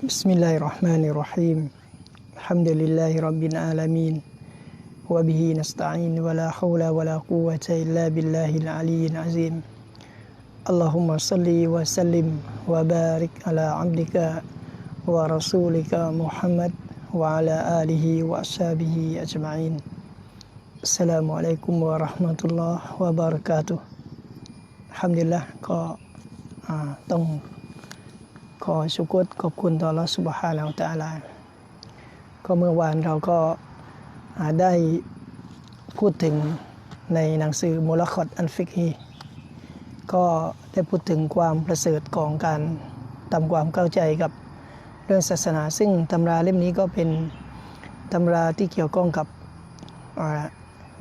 بسم الله الرحمن الرحيم الحمد لله رب العالمين وبه نستعين ولا حول ولا قوة إلا بالله العلي العظيم اللهم صل وسلم وبارك على عبدك ورسولك محمد وعلى آله وأصحابه أجمعين السلام عليكم ورحمة الله وبركاته الحمد لله ก็อ่าต้อง ขอชุกรขอบคุณต่ออัสุบฮานาอัลตะอาลาก็เมื่อวานเราก็ได้พูดถึงในหนังสือมูลคอตอันฟิกฮีก็ได้พูดถึงความประเสริฐของการทำความเข้าใจกับเรื่องศาสนา ซึ่งตำราเล่มนี้ก็เป็นตำราที่เกี่ยวข้องกับ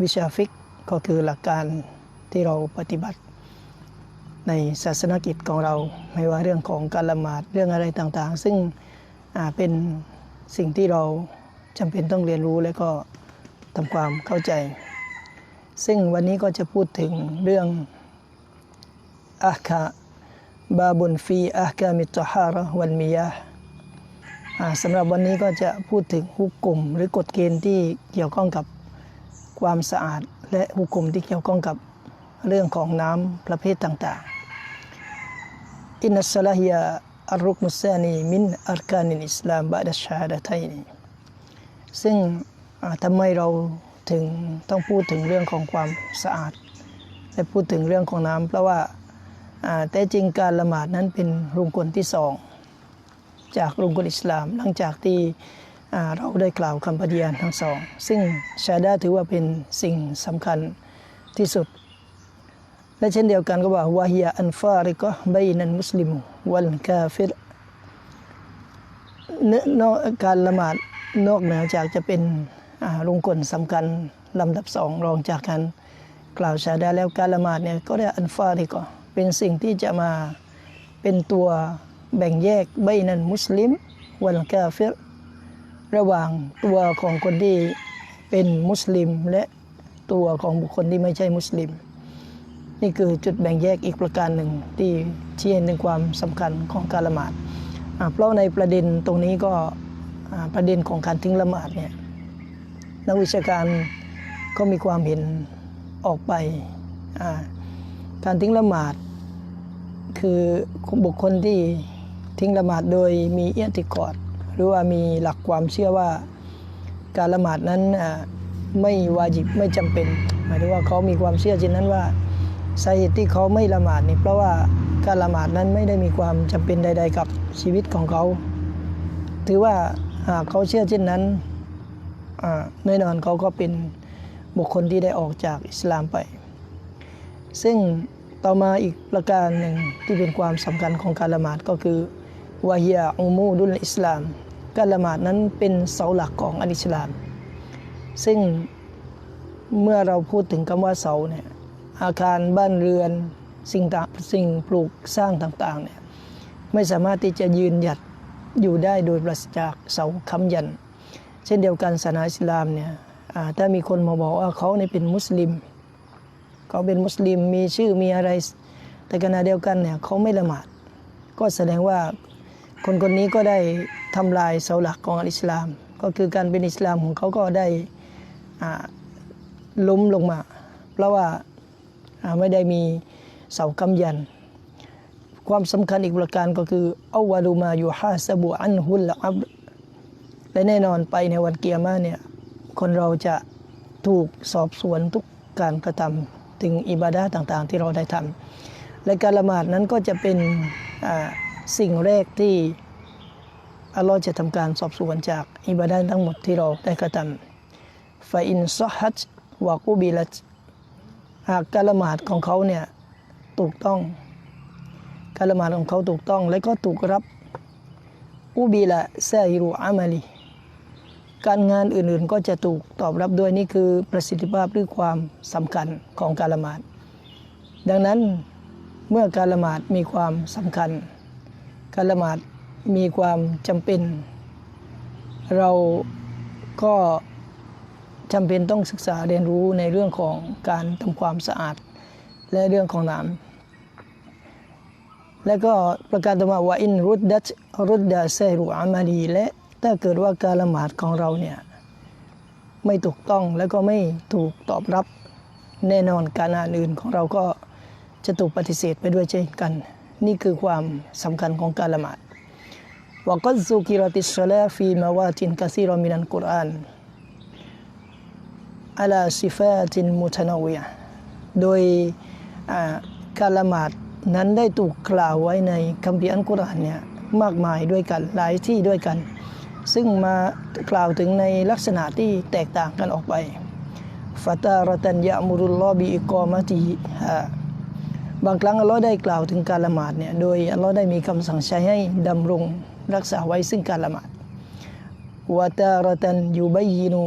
วิชาฟิกก็คือหลักการที่เราปฏิบัติ ในศาสนกิจของเรา ไม่ว่าเรื่องของการละหมาดเรื่องอะไรต่างๆ ซึ่งเป็นสิ่งที่เราจำเป็นต้องเรียนรู้และก็ทำความเข้าใจ ซึ่งวันนี้ก็จะพูดถึงเรื่องอาคาบาบุนฟีอาคามิตฮาระวันมียะสำหรับวันนี้ก็จะพูดถึงหุกกลุ่ม หรือกฎเกณฑ์ที่เกี่ยวข้องกับความสะอาด และหุกกลุ่มที่เกี่ยวข้องกับ เรื่องของน้ำประเภทต่างๆ อินนัสลาฮิยาอัรุกมุสานีมินอัรกานินอิสลามบาดัชชาดะไทยนีซึ่งทำไมเราถึงต้องพูดถึงเรื่องของความสะอาดและพูดถึงเรื่องของน้ำเพราะว่าแต่จริงการละหมาดนั้นเป็นรุงกลที่สองจากรุงกลอิสลามหลังจากที่เราได้กล่าวคำปฏิญาณทั้งสอง ซึ่งชาดาถือว่าเป็นสิ่งสำคัญที่สุด และเช่นเดียวกันก็ว่าวะฮิยาอันฟาริกะบัยนันมุสลิมวัลกาฟิรเนื้อนอกการละหมาดนอกเหนือจากจะเป็นอ่ารุงกลสำคัญลำดับสองรองจากการกล่าวชาดาแล้วการละหมาดเนี่ยก็ได้อันฟาริกะเป็นสิ่งที่จะมาเป็นตัวแบ่งแยกใบนันมุสลิมวัลกาฟิรระหว่างตัวของคนที่เป็นมุสลิม และตัวของบุคคลที่ไม่ใช่มุสลิม นี่คือจุดแบ่งแยกอีกประการหนึ่ง ที่ชี้เห็นถึงความสำคัญของการละหมาดเพราะในประเด็นตรงนี้ก็ประเด็นของการทิ้งละหมาดเนี่ยนักวิชาการก็มีความเห็นออกไปการทิ้งละหมาด คือบุคคลที่ทิ้งละหมาดโดยมีเอียติกอดหรือว่ามีหลักความเชื่อว่าการละหมาดนั้นไม่วาจิบไม่จำเป็น หมายถึงว่าเขามีความเชื่อเช่นนั้นว่า สาเหตุที่เขาไม่ละหมาดนี่เพราะว่าการละหมาดนั้นไม่ได้มีความจำเป็นใด ๆ กับชีวิตของเขา ถือว่าหากเขาเชื่อเช่นนั้นแน่นอนเขาก็เป็นบุคคลที่ได้ออกจากอิสลามไป ซึ่งต่อมาอีกประการหนึ่งที่เป็นความสำคัญของการละหมาดก็คือวะฮียอุมูดุลอิสลาม การละหมาดนั้นเป็นเสาหลักของอันอิสลาม ซึ่งเมื่อเราพูดถึงคำว่าเสาเนี่ย อาคารบ้านเรือนสิ่งต่างสิ่งปลูกสร้างต่างๆเนี่ยไม่สามารถที่จะยืนหยัดอยู่ได้โดยปราศจากเสาค้ำยัน เช่นเดียวกันศาสนาอิสลามเนี่ยถ้ามีคนมาบอกว่าเขาเนี่ยเป็นมุสลิม เขาเป็นมุสลิมมีชื่อมีอะไร แต่ขณะเดียวกันเนี่ยเขาไม่ละหมาด ก็แสดงว่าคนคนนี้ก็ได้ทำลายเสาหลักของอิสลาม ก็คือการเป็นอิสลามของเขาก็ได้ล้มลงมา เพราะว่า ไม่ได้มีเสากำยัน ความสำคัญอีกประการก็คืออวาลูมาอยู่ฮาสบุอันฮุลละอับและแน่นอนไปในวันเกียร์มาเนี่ยคนเราจะถูกสอบสวนทุกการกระทำถึงอิบาดาต่างๆ ที่เราได้ทำและการละหมาดนั้นก็จะเป็นสิ่งแรกที่อัลลอฮ์จะทำการสอบสวนจากอิบาดาทั้งหมดที่เราได้กระทำฟาอินซอฮัจวะกุบิลัจ หากการละหมาดของเขาเนี่ยถูกต้อง การละหมาดของเขาถูกต้อง และก็ถูกรับอุบิละแซฮิรุอามาลีการงานอื่นๆก็จะถูกตอบรับด้วยนี่คือประสิทธิภาพหรือความสำคัญของการละหมาด ดังนั้นเมื่อการละหมาดมีความสำคัญ การละหมาดมีความจำเป็น เราก็ จำเป็นต้องศึกษาเรียนรู้ในเรื่องของการทำความสะอาด และเรื่องของน้ำแล้วก็ประกาศต่อมาว่าอินรุดดัตรุดดาเซรุอามาลีและถ้าเกิดว่าการละหมาดของเราเนี่ยไม่ถูกต้องแล้วก็ไม่ถูกตอบรับแน่นอนการงานอื่นของเราก็จะถูกปฏิเสธไปด้วยเช่นกัน นี่คือความสำคัญของการละหมาดวกัซุกิรติสลาฟีมาวาตินกะซีรอมินันกุรอาน อัลาซิฟาตินมุทนาวิยะโดยการละหมาดนั้นได้ถูกกล่าวไว้ในคัมภีร์อัลกุรอานเนี่ยมากมายด้วยกันหลายที่ด้วยกัน ซึ่งมากล่าวถึงในลักษณะที่แตกต่างกันออกไปฟาตารตันยะมุรุลลอฮ์บิอิกอมะติฮาบางครั้งอัลลอฮ์ได้กล่าวถึงการละหมาดเนี่ยโดยอัลลอฮ์ได้มีคำสั่งใช้ให้ดำรงรักษาไว้ซึ่งการละหมาดวาตารตันยูบัยยินุ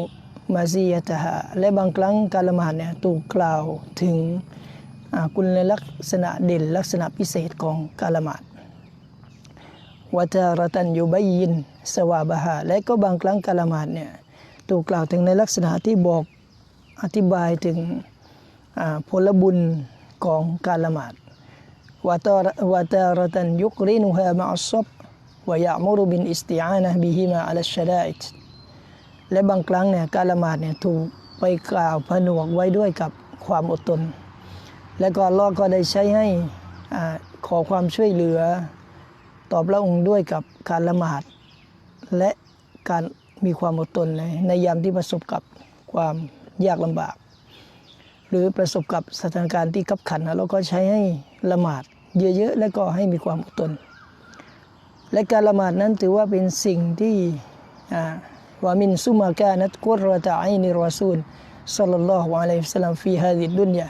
มาซียตะฮาและบางครั้งการละหมาดเนี่ยถูกกล่าวถึงคุณลักษณะเด่นลักษณะพิเศษของการละหมาดวาจารตันยูบยยินสวาบะฮาและก็บางครั้งการละหมาดเนี่ยถูกกล่าวถึงในลักษณะที่บอกอธิบายถึงผลบุญของการละหมาดวาตารวาตารตันยุกรินุฮามะอัศบวยะมุรุบินอิสติอานะบิฮิมาอัลชดาอิต และบางครั้งเนี่ยการละหมาดเนี่ยถูกไปกล่าวผนวกไว้ด้วยกับความอดทน และก็ลอก็ได้ใช้ให้ขอความช่วยเหลือตอบพระองค์ด้วยกับการละหมาด และการมีความอดทนในในยามที่ประสบกับความยากลำบาก หรือประสบกับสถานการณ์ที่ขับขันนะเราก็ใช้ให้ละหมาดเยอะๆและก็ให้มีความอดทน และการละหมาดนั้นถือว่าเป็นสิ่งที่อ่า วามินซุมากานัตกุรตะไอนิรอซูลสัลลัลลอฮุอะลัยฮิวะสัลลัมฟีฮาดิดุนยา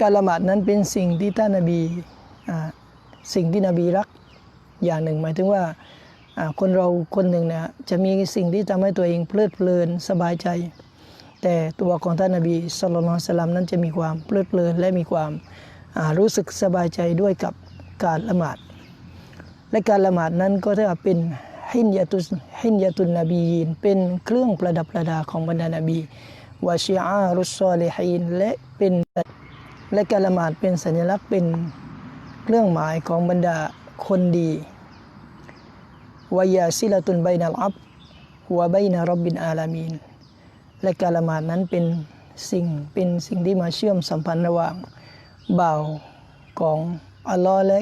การละหมาดนั้นเป็นสิ่งที่ท่านนบีสิ่งที่นบีรักอย่างหนึ่ง หมายถึงว่าคนเราคนหนึ่งเนี่ยจะมีสิ่งที่ทำให้ตัวเองเพลิดเพลินสบายใจ แต่ตัวของท่านนบีสุลต่านสลัมนั้นจะมีความเพลิดเพลินและมีความรู้สึกสบายใจด้วยกับการละหมาด และการละหมาดนั้นก็เรียกว่าเป็น หินยาตุสหินยาตุนนบีนเป็นเครื่องประดับประดาของบรรดานบีวาชิอารุสซอลิฮีนและเป็นและการละหมาดเป็นสัญลักษณ์เป็นเครื่องหมายของบรรดาคนดีวายาซิลาตุนไบนัลอับวะไบนารับบินอาลามีนและการละหมาดนั้นเป็นสิ่งเป็นสิ่งที่มาเชื่อมสัมพันธ์ระหว่างบ่าวของอัลลอฮ์และ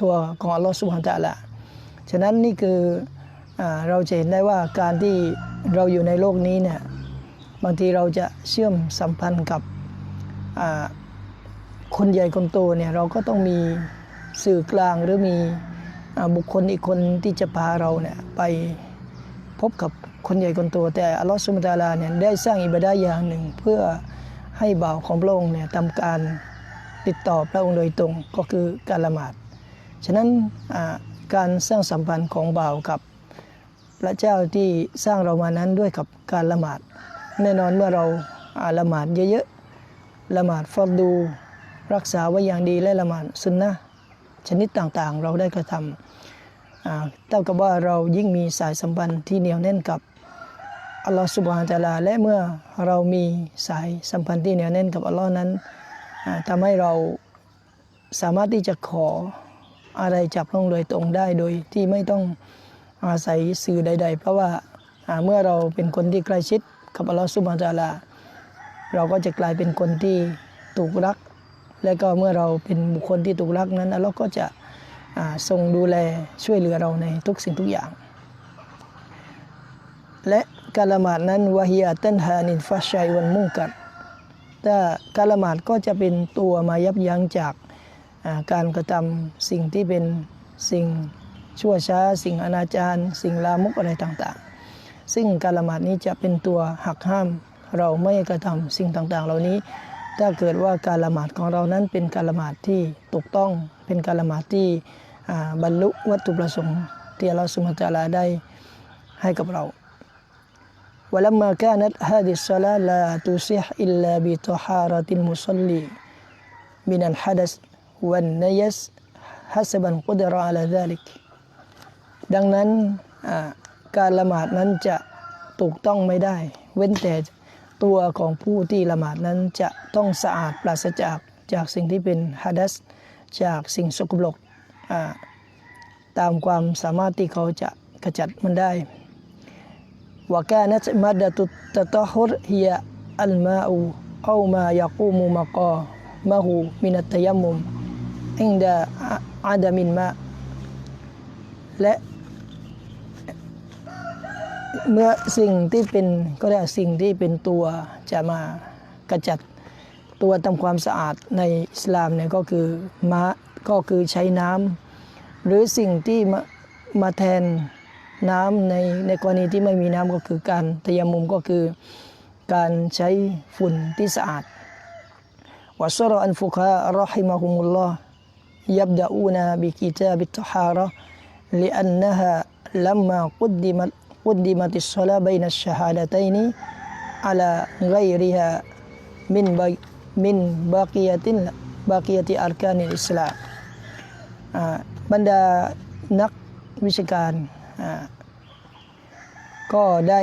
ตัวของอัลลอฮ์สุบฮานตะละ ฉะนั้นนี่คืออเราจะเห็นได้ว่าการที่เราอยู่ในโลกนี้เนี่ยบางทีเราจะเชื่อมสัมพันธ์กับคนใหญ่คนโตเนี่ยเราก็ต้องมีสื่อกลางหรือมีอบุคคลอีกคนที่จะพาเราเนี่ยไปพบกับคนใหญ่คนโตแต่อัลลอฮฺสุบฮานะฮูวะตาลาเนี่ยได้สร้างอิบาดะห์อย่างหนึ่ง เพื่อให้บ่าวของพระองค์เนี่ยทำการติดต่อพระองค์โดยตรงก็คือการละหมาด ฉะนั้น การสร้างสัมพันธ์ของบ่าวกับพระเจ้าที่สร้างเรามานั้นด้วยกับการละหมาด แน่นอนเมื่อเราอาละหมาดเยอะๆละหมาดฟัรดู รักษาไว้อย่างดีและละหมาดสุนนะชนิดต่างๆ เราได้กระทำเท่ากับว่าเรายิ่งมีสายสัมพันธ์ที่เหนียวแน่นกับอัลลอฮฺสุบฮานตะอาลาและเมื่อเรามีสายสัมพันธ์ที่เหนียวแน่นกับอัลลอฮ์นั้นอ่าทำให้เราสามารถที่จะขอ อะไรจับลงโดยตรงได้โดยที่ไม่ต้องอาศัยสื่อใด ๆ เพราะว่าเมื่อเราเป็นคนที่ใกล้ชิดกับอัลลอฮฺสุบฮานตาลา เราก็จะกลายเป็นคนที่ถูกรัก และก็เมื่อเราเป็นบุคคลที่ถูกรักนั้นอัลลอฮ์ก็จะอ่าทรงดูแลช่วยเหลือเราในทุกสิ่งทุกอย่าง และการละหมาดนั้นวะฮียะตันฮานินฟัชชัยวันมุงกัดถ้าการละหมาดก็จะเป็นตัวมายับยั้งจาก การกระทำสิ่งที่เป็นสิ่งชั่วช้า สิ่งอนาจารสิ่งลามกอะไรต่างๆ ซึ่งการละหมาดนี้จะเป็นตัวหักห้ามเราไม่ให้กระทำสิ่งต่างๆ เหล่านี้ ถ้าเกิดว่าการละหมาดของเรานั้นเป็นการละหมาดที่ถูกต้อง เป็นการละหมาดที่อ่าบรรลุวัตถุประสงค์ที่อัลลอฮฺสุบฮานะฮูวะตะอาลาได้ให้กับเรา ولما كانت هذه الصلاة لا تصح إلا بطهارة المصلي من الحدث والنيس حسب القدرة على ذلك ดังนั้นอ่าการละหมาดนั้นจะถูกต้องไม่ได้ เว้นแต่ตัวของผู้ที่ละหมาดนั้นจะต้องสะอาดปราศจาก จากสิ่งที่เป็นฮัดัสจากสิ่งสกปรกอ่าตามความสามารถที่เขาจะขจัดมันได้ وكانت مادة อิงดาอาดามินมาและเมื่อสิ่งที่เป็นก็เรียกสิ่งที่เป็นตัวจะมากระจัดตัวทำความสะอาดในอิสลามเนี่ยก็คือมะก็คือใช้น้ำหรือสิ่งที่มามาแทนน้ำในในกรณีที่ไม่มีน้ำก็คือการทยามุมก็คือการใช้ฝุ่นที่สะอาดวัสรอันฟุคะรอฮิมะฮุมุลลอฮ์ يبدأون بكتاب الطهارة لأنها لما قدمت قدمت الصلاة بين الشهادتين على غيرها من بق- من بقية بقية أركان الإسلام อ่าบรรดานักวิชาการอ่าก็ได้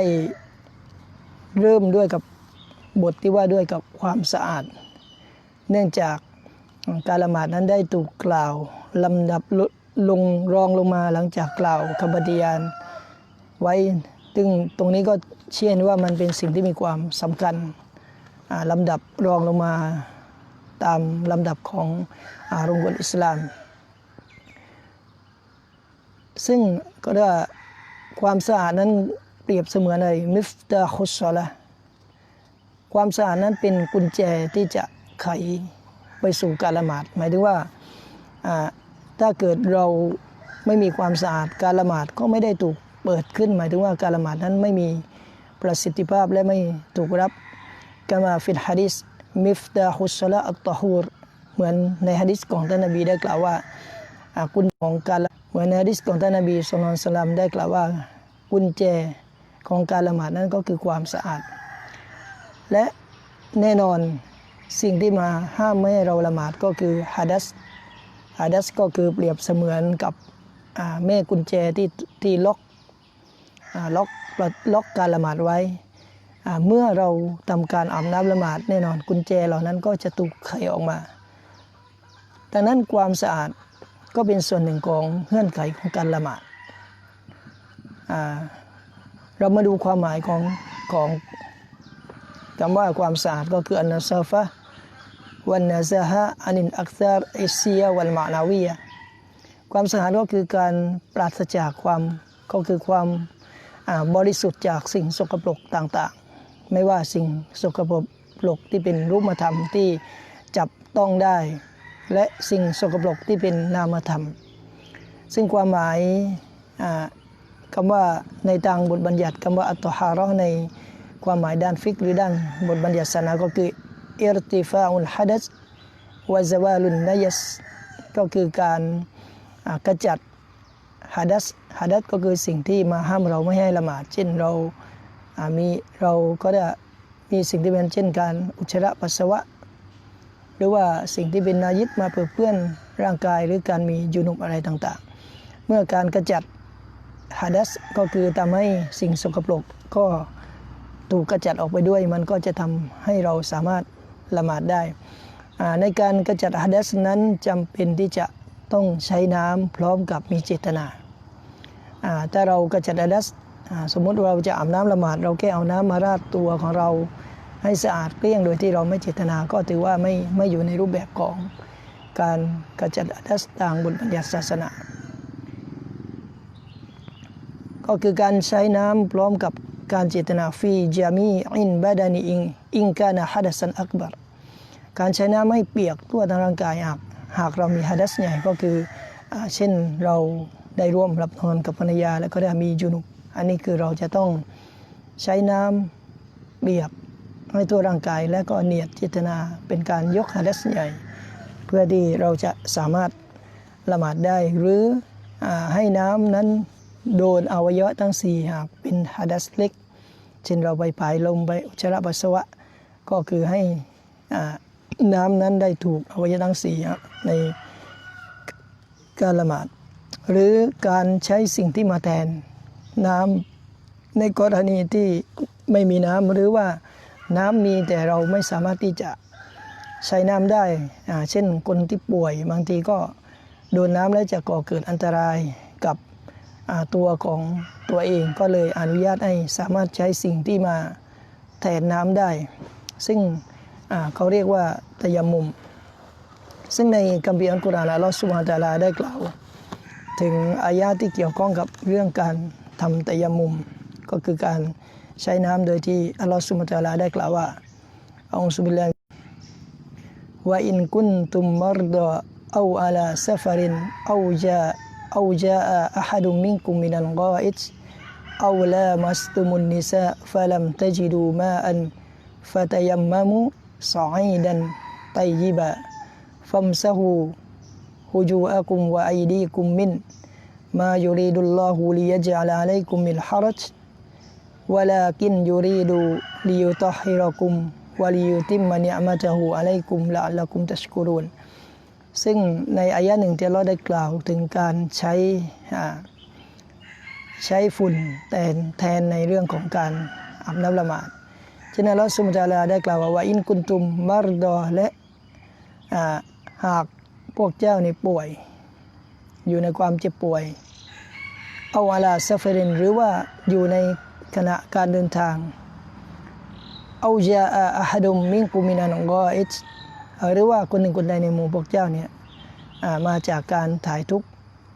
เริ่มด้วยกับบทที่ว่าด้วยกับความสะอาด เนื่องจาก การละหมาดนั้นได้ถูกกล่าวลำดับลลงรองลงมาหลังจากกล่าวคำปฏิญาณไว้ซึ่งตรงนี้ก็เชื่อว่ามันเป็นสิ่งที่มีความสำคัญลำดับรองลงมาตามลำดับของอารุงกลอิสลาม ซึ่งก็ได้ว่าความสะอาดนั้นเปรียบเสมือนอะไรมิฟตาฮุสซอละความสะอาดนั้นเป็นกุญแจที่จะไข ไปสู่การละหมาด หมายถึงว่าถ้าเกิดเราไม่มีความสะอาดการละหมาดก็ไม่ได้ถูกเปิดขึ้น หมายถึงว่าการละหมาดนั้นไม่มีประสิทธิภาพและไม่ถูกรับกามาฟิลฮะดิษมิฟตาฮุสซอละอัตตะฮูรเหมือนในฮะดิษของท่านนบีได้กล่าวว่าอ่ากุญของการเหมือนในฮะดิษของท่านนบีสุลต่านสลัมได้กล่าวว่ากุญแจของการละหมาดนั้นก็คือความสะอาด และแน่นอน สิ่งที่มาห้ามไม่ให้เราละหมาดก็คือฮัดัสฮัดัสก็คือเปรียบเสมือนกับแม่กุญแจที่ที่ล็อกอล็อกล็อกการละหมาดไว้เมื่อเราทำการอาบน้ำละหมาดแน่นอนกุญแจเหล่านั้นก็จะถูกไขออกมาดังนั้นความสะอาดก็เป็นส่วนหนึ่งของเงื่อนไขของการละหมาดเรามาดูความหมายของของคำว่าความสะอาดก็คืออันนาซาฟะ วันนาซาฮะอานินอักซาร์เอเซียวัลมานาวียะความสะอาดก็คือการปราศจากความก็คือความบริสุทธิ์จากสิ่งสกปรกต่างๆ ไม่ว่าสิ่งสกปรกที่เป็นรูปธรรมที่จับต้องได้ และสิ่งสกปรกที่เป็นนามธรรม ซึ่งความหมายคำว่าในทางบทบัญญัติคำว่าอัตตฮาระในความหมายด้านฟิกหรือด้านบทบัญญัติศาสนาก็คือ อิรติฟาอุลฮัดัสวะซาวาลุนนัยสก็คือการกระจัดฮัดัสฮัดัสก็คือสิ่งที่มาห้ามเราไม่ให้ละหมาด เช่นเรามีเราก็ได้มีสิ่งที่เป็นเช่นการอุจจาระปัสสาวะ หรือว่าสิ่งที่เป็นนายิดมาเปื้อเปื้อนร่างกายหรือการมียูนุบอะไรต่างๆ เมื่อการกระจัดฮัดัสก็คือทำให้สิ่งสกปรกก็ถูกกระจัดออกไปด้วย มันก็จะทำให้เราสามารถ ละหมาดได้ ในการกระจัดฮัดัสนั้นจำเป็นที่จะต้องใช้น้ำพร้อมกับมีเจตนาอ่าถ้าเรากระจัดฮัดัสสมมติเราจะอาบน้ำละหมาด เราแค่เอาน้ำมาราดตัวของเราให้สะอาดเกลี้ยงโดยที่เราไม่เจตนาก็ถือว่าไม่ไม่อยู่ในรูปแบบของการกระจัดอัดัสตางบทบัญญัติศาสนา ก็คือการใช้น้ำพร้อมกับ การเจตนาฟีจามีอินบาดานีอิงอิงกานะฮัดัสันอักบัรการใช้น้ำให้เปียกทั่วทั้งร่างกายหากหากเรามีฮัดัสใหญ่ก็คืออเช่นเราได้ร่วมรับนอนกับภรรยาและก็ได้มีจุนุอันนี้คือเราจะต้องใช้น้ำเปียกให้ตัวร่างกายและก็เนียดเจตนาเป็นการยกฮัดัสใหญ่ เพื่อที่เราจะสามารถละหมาดได้หรืออให้น้ำนั้น โดนอวัยวะทั้งสี่หากเป็นฮัดัสเล็ก เช่นเราไปผายลมไปอุจจาระปัสสาวะ ก็คือให้น้ำนั้นได้ถูกอวัยวะทั้งสี่ในการละหมาด หรือการใช้สิ่งที่มาแทนน้ำในกรณีที่ไม่มีน้ำหรือว่าน้ำมีแต่เราไม่สามารถที่จะใช้น้ำได้ เช่นคนที่ป่วยบางทีก็โดนน้ำแล้วจะก่อเกิดอันตราย ตัวของตัวเองก็เลยอนุญาตให้สามารถใช้สิ่งที่มาแทนน้ำได้ ซึ่งเขาเรียกว่าตยมุม ซึ่งในกัมภีร์อัลกุรอานอัลลอฮฺสุมาตาลาได้กล่าว ถึงอายาที่เกี่ยวข้องกับเรื่องการทำตยมุม ก็คือการใช้น้ำโดยที่อัลลอฮฺสุมาตาลาได้กล่าวว่าอัอฮฺสุบฮลนว่าอินกุนตุมมารดะเอาอาลาซฟารินเอาจา أو جاء أحد منكم من الغائط أو لامستم النساء فلم تجدوا ماء فتيمموا صعيدا طيبا فامسحوا وجوهكم وأيديكم من ما يريد الله ليجعل عليكم من حرج ولكن يريد ليطهركم وليتم نعمته عليكم لعلكم تشكرون. ซึ่งในอายะหนึ่งที่เราได้กล่าวถึงการใช้ใช้ฝุ่นแทนแทนในเรื่องของการอาบน้ำละหมาดฉะนั้นเราสุมตาลาได้กล่าวว่าว่าอินกุนตุมมารดอและหากพวกเจ้านี่ป่วย อยู่ในความเจ็บป่วยเอาอาลาซาฟรินหรือว่าอยู่ในขณะการเดินทางเอาจาอาฮัดุมมิงกุมินันกออิ หรือว่าคนหนึ่งคนใดในหมู่พวกเจ้าเนี่ยมาจากการถ่ายทุกข์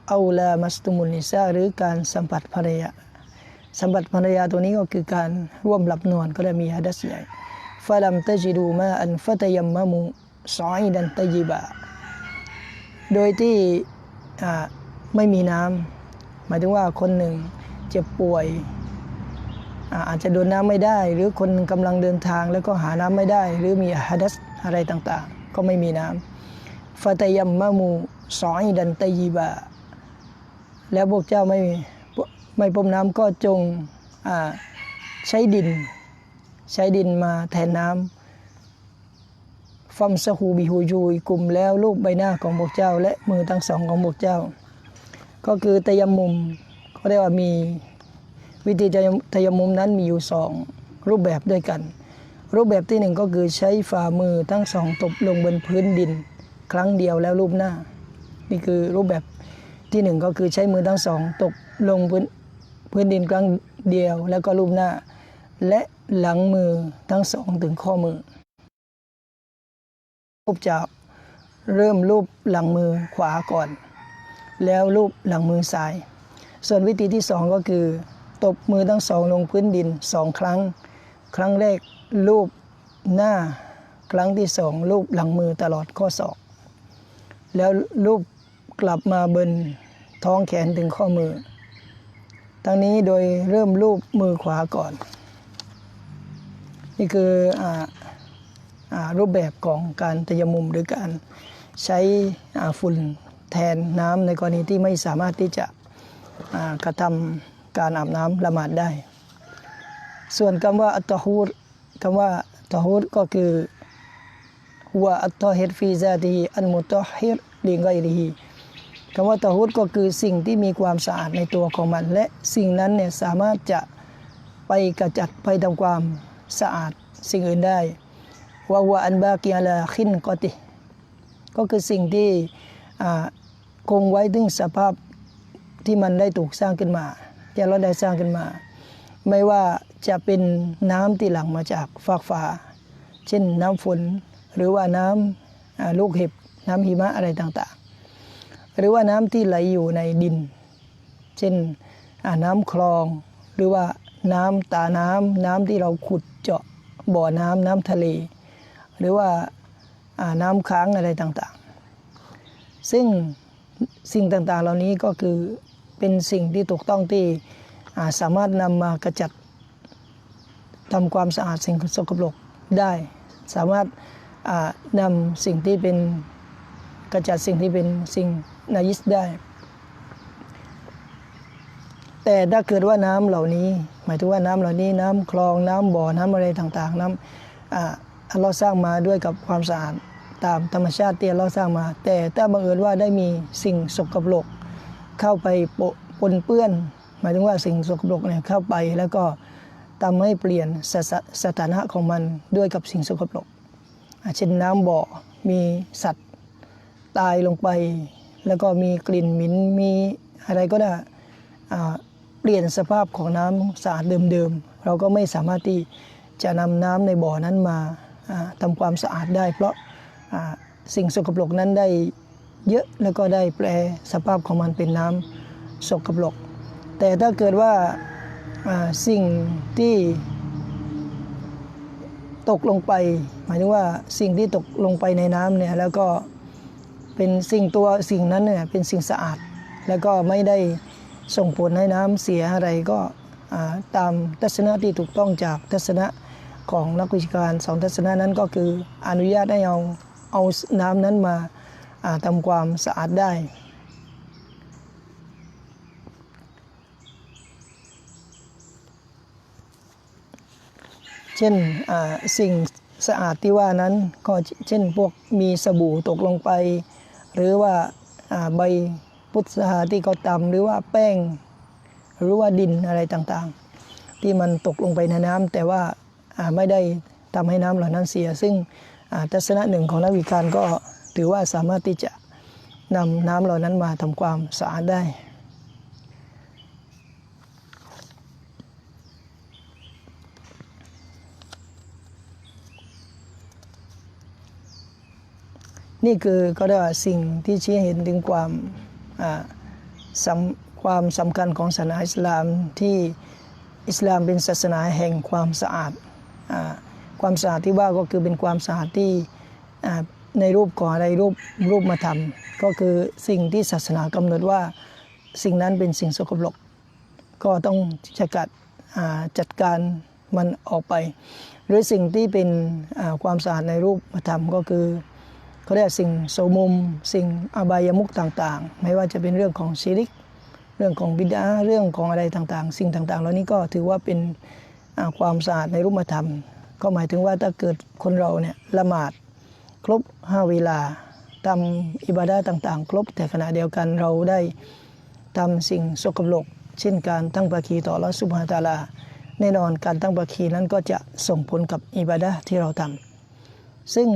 เอาลามัสตุมุนนิซาหรือการสัมผัสภรรยาสัมผัสภรรยาตัวนี้ก็คือการร่วมหลับนอนก็ได้มีฮัดัสใหญ่ฟาลัมตะจิดูมาอันฟะตยัมมะมูซอยดันตะยิบะโดยที่ไม่มีน้ำหมายถึงว่าคนหนึ่งเจ็บป่วยอาจจะโดนน้ำไม่ได้ หรือคนกำลังเดินทางแล้วก็หาน้ำไม่ได้ หรือมีฮัดัส อะไรต่างๆ ก็ไม่มีน้ำฟาตยัมมะมูซอยดันตยีบะ แล้วพวกเจ้าไม่ไม่พบน้ำก็จงใช้ดิน ใช้ดินมาแทนน้ำฟัมสหูบิฮูยูยกลุ่มแล้วรูปใบหน้าของพวกเจ้า และมือทั้งสองของพวกเจ้า ก็คือตยมมุมเขาเรียกว่ามีวิธีทยมุมนั้นมีอยู่สองรูปแบบด้วยกัน รูปแบบที่หนึ่งก็คือใช้ฝ่ามือทั้งสองตบลงบนพื้นดิน ครั้งเดียวแล้วรูปหน้า นี่คือรูปแบบที่หนึ่งก็คือใช้มือทั้งสองตบลงพื้นพื้นดินครั้งเดียวแล้วก็รูปหน้า และหลังมือทั้งสองถึงข้อมือรูปจะเริ่มรูปหลังมือขวาก่อน แล้วรูปหลังมือซ้าย ส่วนวิธีที่สองก็คือ ตบมือทั้งสองลงพื้นดินสองครั้ง ครั้งแรก รูปหน้าครั้งที่สองรูปหลังมือตลอดข้อศอก แล้วรูปกลับมาบนท้องแขนถึงข้อมือ ทั้งนี้โดยเริ่มรูปมือขวาก่อน นี่คืออรูปแบบของการตยมุมหรือการใช้ฝุ่นแทนน้ำในกรณีที่ไม่สามารถที่จะกระทำการอาบน้ำละหมาดได้ ส่วนคำว่าอัตตฮูร คำว่าตะฮูรก็คือว่าอัตตะฮิรฟีซาตีอันมุตะฮิรลิงไกริฮีคำว่าตะฮูรก็คือสิ่งที่มีความสะอาดในตัวของมัน และสิ่งนั้นเนี่ยสามารถจะไปกระจัดไปทำความสะอาดสิ่งอื่นได้ว่าวาอันบากิอาลาขินกอติ ก็คือสิ่งที่คงไว้ถึงสภาพที่มันได้ถูกสร้างขึ้นมาที่เราได้สร้างขึ้นมา ไม่ว่า จะเป็นน้ำที่หลั่งมาจากฟากฟ้า เช่นน้ำฝน หรือว่าน้ำอ่าลูกเห็บน้ำหิมะอะไรต่างๆ หรือว่าน้ำที่ไหลอยู่ในดิน เช่นน้ำคลอง หรือว่าน้ำตาน้ำน้ำที่เราขุดเจาะบ่อน้ำน้ำทะเล หรือว่าน้ำค้างอะไรต่างๆ ซึ่งสิ่งต่างๆเหล่านี้ก็คือเป็นสิ่งที่ถูกต้องที่สามารถนำมากระจัด ทำความสะอาดสิ่งสกปรกได้ สามารถอ่านำสิ่งที่เป็นกระจัดสิ่งที่เป็นสิ่งนายิสได้ แต่ถ้าเกิดว่าน้ำเหล่านี้ หมายถึงว่าน้ำเหล่านี้น้ำคลองน้ำบ่อน้ำอะไรต่างๆ น้ำอ่าอัลลอฮ์สร้างมาด้วยกับความสะอาดตามธรรมชาติที่อัลเลอฮ์สร้างมา แต่ถ้าบังเอิญว่าได้มีสิ่งสกปรกเข้าไปปนเปื้อน หมายถึงว่าสิ่งสกปรกเนี่ยเข้าไปแล้วก็ ทำให้เปลี่ยนสสสถานะของมันด้วยกับสิ่งสกปรกเช่นน้ำบ่อมีสัตว์ตายลงไป แล้วก็มีกลิ่นหม็นมีอะไรก็ได้เปลี่ยนสภาพของน้ำสะอาดเดิมๆ เราก็ไม่สามารถที่จะนำน้ำในบ่อนั้นมาทำความสะอาดได้ เพราะสิ่งสกปรกนั้นได้เยอะแล้วก็ได้แปลสภาพของมันเป็นน้ำสกปรก แต่ถ้าเกิดว่า สิ่งที่ตกลงไป หมายถึงว่าสิ่งที่ตกลงไปในน้ำเนี่ยแล้วก็เป็นสิ่งตัวสิ่งนั้นเนี่ยเป็นสิ่งสะอาด แล้วก็ไม่ได้ส่งผลให้น้ำเสียอะไรก็ตามทัศนะที่ถูกต้องจากทัศนะของนักวิชาการสองทัศนะนั้นก็คืออนุญาตให้เอาเอาน้ำนั้นมาอ่าทำความสะอาดได้ ช่นสิ่งสะอาดที่ว่านั้นก็เช่นพวกมีสบู่ตกลงไป หรือว่าใบพุทราที่เขาตำหรือว่าแป้ง หรือว่าดินอะไรต่างๆ ที่มันตกลงไปในน้ำแต่ว่าไม่ได้ทำให้น้ำเหล่านั้นเสีย ซึ่งทัศนะหนึ่งของนักวิการก็ถือว่าสามารถที่จะนำน้ำเหล่านั้นมาทำความสะอาดได้ นี่คือก็เรียกว่าสิ่งที่ชี้ให้เห็นถึงความสำความสำคัญของศาสนาอิสลามที่อิสลามเป็นศาสนาแห่งความสะอาดอความสะอาดที่ว่าก็คือเป็นความสะอาดที่ในรูปขออะไรรูปรูปมาทำก็คือสิ่งที่ศาสนากำหนดว่าสิ่งนั้นเป็นสิ่งสกปรกก็ต้องจะกัดอ่าจัดการมันออกไป หรือสิ่งที่เป็นความสะอาดในรูปธรรมก็คือ เขาเรียกสิ่งโสมุมสิ่งอบายมุกต่างๆ ไม่ว่าจะเป็นเรื่องของชีริก เรื่องของบิดาเรื่องของอะไรต่างๆ สิ่งต่างๆ เหล่านี้ก็ถือว่าเป็นความสะอาดในรูปธรรม ก็หมายถึงว่าถ้าเกิดคนเราเนี่ยละหมาดครบห้าเวลาทำอิบาดาต่างๆ ครบ แต่ขณะเดียวกันเราได้ทำสิ่งสกปรกเช่นการตั้งปาคีต่อลลอฮฺสุบฮานะตาลา แน่นอนการตั้งปาคีนั้นก็จะส่งผลกับอิบาดะห์ที่เราทำ ซึ่ง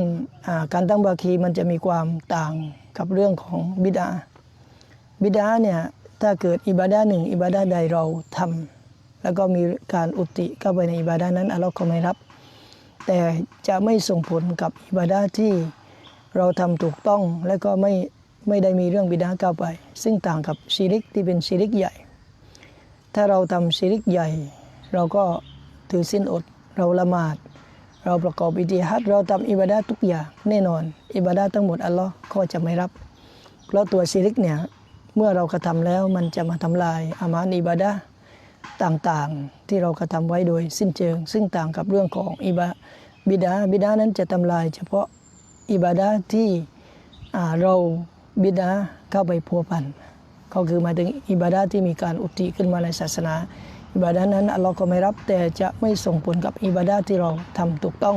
การตั้งปาคีมันจะมีความต่างกับเรื่องของบิดา บิดาเนี่ยถ้าเกิดอิบาดะห์หนึ่งอิบาดะห์ใดเราทำแล้วก็มีการอุติเข้าไปในอิบาดะห์นั้นอัลลอฮ์ก็ไม่รับ แต่จะไม่ส่งผลกับอิบาดะห์ที่เราทำถูกต้องและก็ไม่ไม่ได้มีเรื่องบิดาเข้าไป ซึ่งต่างกับชีริกที่เป็นชีริกใหญ่ ถ้าเราทำชีริกใหญ่ เราก็ถือสิ้นอดเราละหมาด เราประกอบอิติฮัดเราทำอิบาดะห์ทุกอย่างแน่นอน อิบาดะห์ทั้งหมดอัลลอฮ์ก็จะไม่รับ เพราะตัวชีริกเนี่ยเมื่อเรากระทำแล้วมันจะมาทำลายอามานอิบาดะห์ต่างๆ ที่เรากระทำไว้โดยสิ้นเชิง ซึ่งต่างกับเรื่องของอิบาบิดาบิดานั้นจะทำลาย เฉพาะอิบาดะห์ที่เราบิดาเข้าไปพัวพันก็คือหมายถึงอิบาดะห์ที่มีการอุติขึ้นมาในศาสนา อิบาดะห์นั้นอัลลอฮ์ก็ไม่รับแต่จะไม่ส่งผลกับอิบาดะห์ที่เราทำถูกต้อง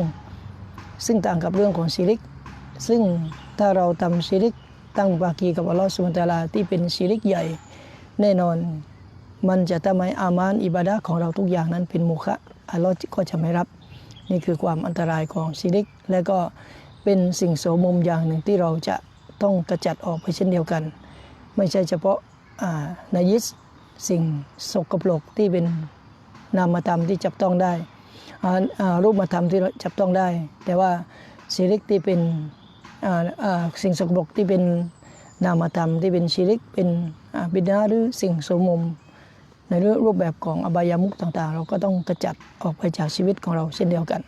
ซึ่งต่างกับเรื่องของชิริก ซึ่งถ้าเราทำชิริกตั้งบากีกับอัลลอฮ์สุบฮานตาลาที่เป็นชิริกใหญ่ แน่นอนมันจะทำให้อามานอิบาดะห์ของเราทุกอย่างนั้นเป็นมุขะอัลลอฮ์ก็จะไม่รับ นี่คือความอันตรายของชิริก และก็เป็นสิ่งโสมมอย่างหนึ่งที่เราจะต้องกระจัดออกไปเช่นเดียวกัน ไม่ใช่เฉพาะนายิส สิ่งสกปรกที่เป็นนามธรรมที่จับต้องได้อ่าอ่ารูปธรรมที่จับต้องได้ แต่ว่าชิริกที่เป็นอ่าอ่าสิ่งสกปรกที่เป็นนามธรรมที่เป็นชิริกเป็นบิดาหรือสิ่งสมมในรูปแบบของอบายามุกต่างๆ เราก็ต้องกระจัดออกไปจากชีวิตของเราเช่นเดียวกัน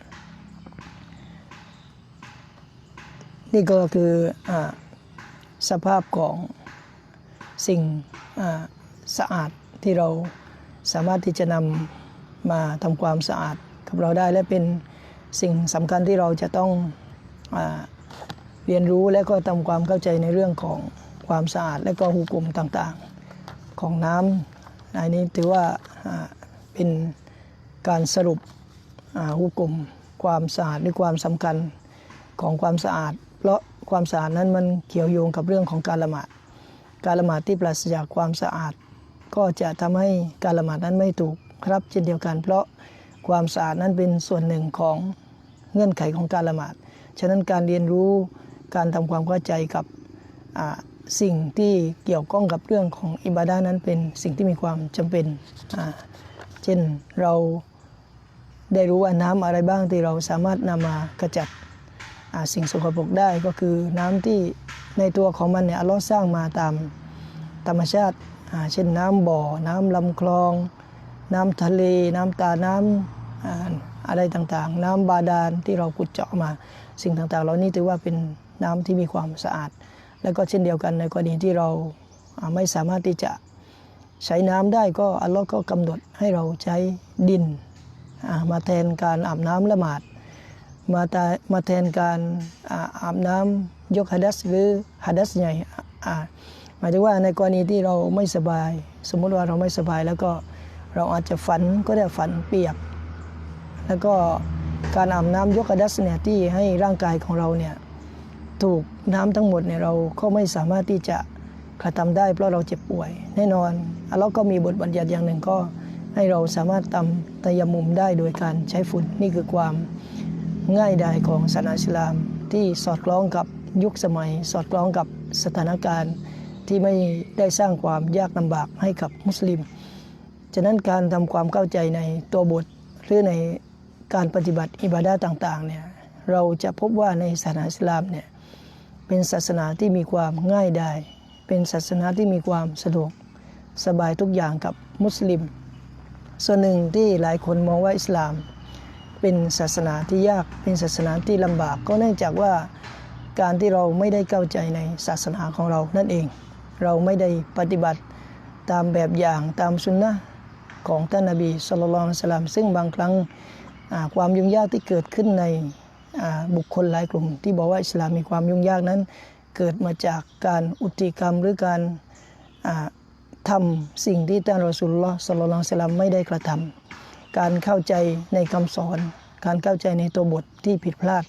นี่ก็คืออสภาพของสิ่งสะอาด ที่เราสามารถที่จะนำมาทำความสะอาดกับเราได้ และเป็นสิ่งสำคัญที่เราจะต้องอเรียนรู้และก็ทำความเข้าใจในเรื่องของความสะอาด และก็หุกุมต่างๆของน้ำอันนี้ถือว่าเป็นการสรุปอ่าหุกลมความสะอาดหรือความสำคัญของความสะอาด เพราะความสะอาดนั้นมันเกี่ยวโยงกับเรื่องของการละหมาดการละหมาดที่ปราศจากความสะอาด ก็จะทำให้การละหมาดนั้นไม่ถูกครับเช่นเดียวกัน เพราะความสะอาดนั้นเป็นส่วนหนึ่งของเงื่อนไขของการละหมาด ฉะนั้นการเรียนรู้การทำความเข้าใจกับสิ่งที่เกี่ยวข้องกับเรื่องของอิบาดานั้นเป็นสิ่งที่มีความจำเป็น เช่นเราได้รู้ว่าน้ำอะไรบ้างที่เราสามารถนำมากระจัดสิ่งสกปรกได้ก็คือน้ำที่ในตัวของมันเนี่ยอัลลอฮ์สร้างมาตามธรรมชาติ เช่นน้ำบ่อ น้ำลำคลอง น้ำทะเล น้ำตา น้ำอะไรต่างๆ น้ำบาดาลที่เราขุดเจาะมา สิ่งต่างๆ เหล่านี้ถือว่าเป็นน้ำที่มีความสะอาด แล้วก็เช่นเดียวกันในกรณีที่เราไม่สามารถที่จะใช้น้ำได้ก็อัลลอฮ์ก็กำหนดให้เราใช้ดินมาแทนการอาบน้ำละหมาดมาตามาแทนการอาบน้ำยกฮัดัสหรือฮัดัสใหญ่ มายถึงว่าในกรณีที่เราไม่สบาย สมมติว่าเราไม่สบายแล้วก็เราอาจจะฝันก็ได้ฝันเปียก แล้วก็การอาบน้ำยกฮัดัสเนี่ยที่ให้ร่างกายของเราเนี่ยถูกน้ำทั้งหมดเนี่ยเราก็ไม่สามารถที่จะกระทำได้ เพราะเราเจ็บป่วย แน่นอนแล้วก็มีบทบัญญัติอย่างหนึ่งก็ให้เราสามารถทำตะยมุมได้โดยการใช้ฝุ่นนี่คือความง่ายดายของศาสนาอิสลามที่สอดคล้องกับยุคสมัย สอดคล้องกับสถานการณ์ ที่ไม่ได้สร้างความยากลำบากให้กับมุสลิม ฉะนั้นการทำความเข้าใจในตัวบทหรือในการปฏิบัติอิบาดาต่างๆเนี่ยเราจะพบว่าในศาสนาอิสลามเนี่ยเป็นศาสนาที่มีความง่ายดายเป็นศาสนาที่มีความสะดวกสบายทุกอย่างกับมุสลิม ส่วนหนึ่งที่หลายคนมองว่าอิสลาม เป็นศาสนาที่ยากเป็นศาสนาที่ลำบากก็เนื่องจากว่าการที่เราไม่ได้เข้าใจในศาสนาของเรานั่นเอง เราไม่ได้ปฏิบัติตามแบบอย่างตามสุนนะของท่านนบีสุลต่านสลามซึ่งบางครั้งความยุ่งยากที่เกิดขึ้นในบุคคลหลายกลุ่ม ที่บอกว่าอิสลามมีความยุ่งยากนั้น เกิดมาจากการอุติกรรมหรือการอ่าทำสิ่งที่ท่านรอสุลลอฮ์สุลลัลสลามไม่ได้กระทำการเข้าใจในคำสอน การเข้าใจในตัวบทที่ผิดพลาด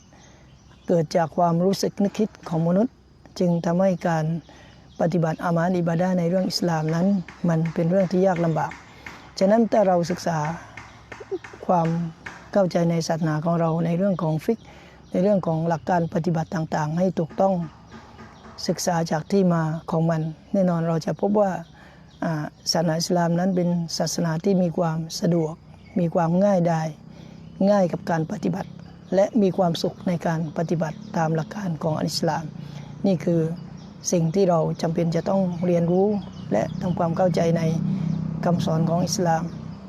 เกิดจากความรู้สึกนึกคิดของมนุษย์ จึงทำให้การ ปฏิบัติอามาอิบาดาในเรื่องอิสลามนั้น มันเป็นเรื่องที่ยากลำบาก ฉะนั้นถ้าเราศึกษาความเข้าใจในศาสนาของเราในเรื่องของฟิก ในเรื่องของหลักการปฏิบัติต่างๆ ให้ถูกต้องศึกษาจากที่มาของมัน แน่นอนเราจะพบว่าศาสนาอิสลามนั้นเป็นศาสนาที่มีความสะดวก มีความง่ายดายง่ายกับการปฏิบัติ และมีความสุขในการปฏิบัติตามหลักการของอิสลาม นี่คือ สิ่งที่เราจำเป็นจะต้องเรียนรู้ และทำความเข้าใจในคำสอนของอิสลาม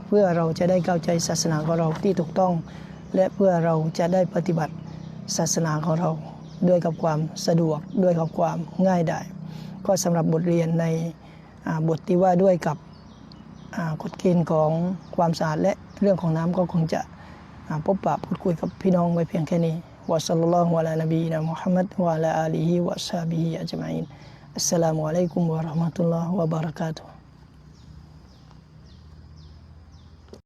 เพื่อเราจะได้เข้าใจศาสนาของเราที่ถูกต้อง และเพื่อเราจะได้ปฏิบัติศาสนาของเรา ด้วยกับความสะดวกด้วยกับความง่ายดายก็สำหรับบทเรียนในบทที่ว่าด้วยกับกฎเกณฑ์ของความสะอาดและเรื่องของน้ำก็คงจะพบปะพูดคุยกับพี่น้องไว้เพียงแค่นี้ วะสัลลัลลอฮุอะลาน